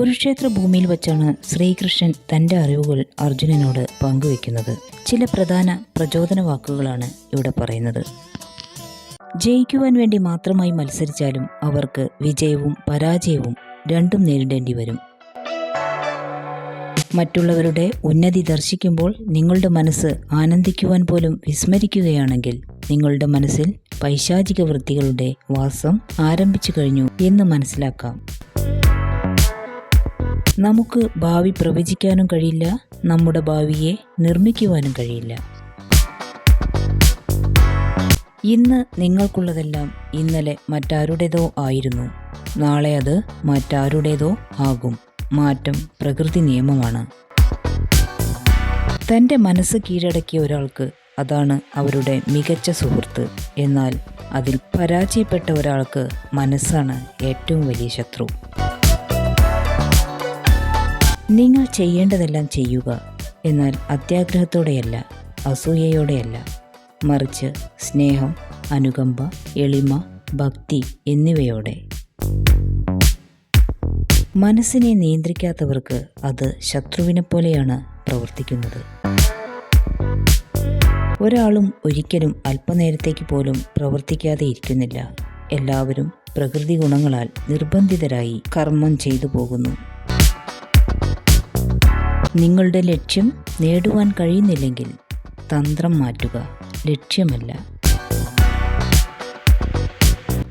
കുരുക്ഷേത്ര ഭൂമിയിൽ വച്ചാണ് ശ്രീകൃഷ്ണൻ തന്റെ അറിവുകൾ അർജുനനോട് പങ്കുവെക്കുന്നത് ചില പ്രധാന പ്രചോദന വാക്കുകളാണ് ഇവിടെ പറയുന്നത്. ജയിക്കുവാൻ വേണ്ടി മാത്രമായി മത്സരിച്ചാലും അവർക്ക് വിജയവും പരാജയവും രണ്ടും നേരിടേണ്ടി വരും. മറ്റുള്ളവരുടെ ഉന്നതി ദർശിക്കുമ്പോൾ നിങ്ങളുടെ മനസ്സ് ആനന്ദിക്കുവാൻ പോലും വിസ്മരിക്കുകയാണെങ്കിൽ നിങ്ങളുടെ മനസ്സിൽ പൈശാചിക വൃത്തികളുടെ വാസം ആരംഭിച്ചു കഴിഞ്ഞു എന്ന് മനസ്സിലാക്കാം. നമുക്ക് ഭാവി പ്രവചിക്കാനും കഴിയില്ല നമ്മുടെ ഭാവിയെ നിർമ്മിക്കുവാനും കഴിയില്ല. ഇന്ന് നിങ്ങൾക്കുള്ളതെല്ലാം ഇന്നലെ മറ്റാരുടേതോ ആയിരുന്നു. നാളെ അത് മറ്റാരുടേതോ ആകും. മാറ്റം പ്രകൃതി നിയമമാണ്. തന്റെ മനസ്സ് കീഴടക്കിയ ഒരാൾക്ക് അതാണ് അവരുടെ മികച്ച സുഹൃത്ത്. എന്നാൽ അതിൽ പരാജയപ്പെട്ട ഒരാൾക്ക് മനസ്സാണ് ഏറ്റവും വലിയ ശത്രു. നിങ്ങൾ ചെയ്യേണ്ടതെല്ലാം ചെയ്യുക. എന്നാൽ അത്യാഗ്രഹത്തോടെയല്ല അസൂയയോടെയല്ല. മറിച്ച് സ്നേഹം അനുകമ്പ എളിമ ഭക്തി എന്നിവയോടെ. മനസ്സിനെ നിയന്ത്രിക്കാത്തവർക്ക് അത് ശത്രുവിനെ പോലെയാണ് പ്രവർത്തിക്കുന്നത്. ഒരാളും ഒരിക്കലും അല്പനേരത്തേക്ക് പോലും പ്രവർത്തിക്കാതെ ഇരിക്കുന്നില്ല. എല്ലാവരും പ്രകൃതി ഗുണങ്ങളാൽ നിർബന്ധിതരായി കർമ്മം ചെയ്തു പോകുന്നു. നിങ്ങളുടെ ലക്ഷ്യം നേടുവാൻ കഴിയുന്നില്ലെങ്കിൽ തന്ത്രം മാറ്റുക ലക്ഷ്യമല്ല.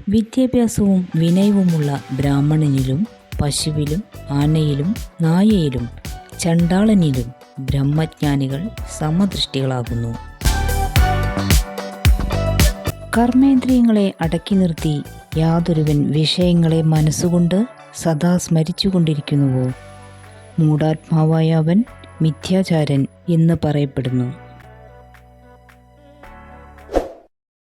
വിദ്യാഭ്യാസവും വിനയവുമുള്ള ബ്രാഹ്മണനിലും പശുവിലും ആനയിലും നായയിലും ചണ്ടാളനിലും ബ്രഹ്മജ്ഞാനികൾ സമദൃഷ്ടികളാകുന്നു. കർമ്മേന്ദ്രിയങ്ങളെ അടക്കി നിർത്തി യാതൊരുവൻ വിഷയങ്ങളെ മനസ്സുകൊണ്ട് സദാ സ്മരിച്ചുകൊണ്ടിരിക്കുന്നുവോ? മൂഢാത്മാവായ അവൻ മിഥ്യാചാരൻ എന്ന് പറയപ്പെടുന്നു.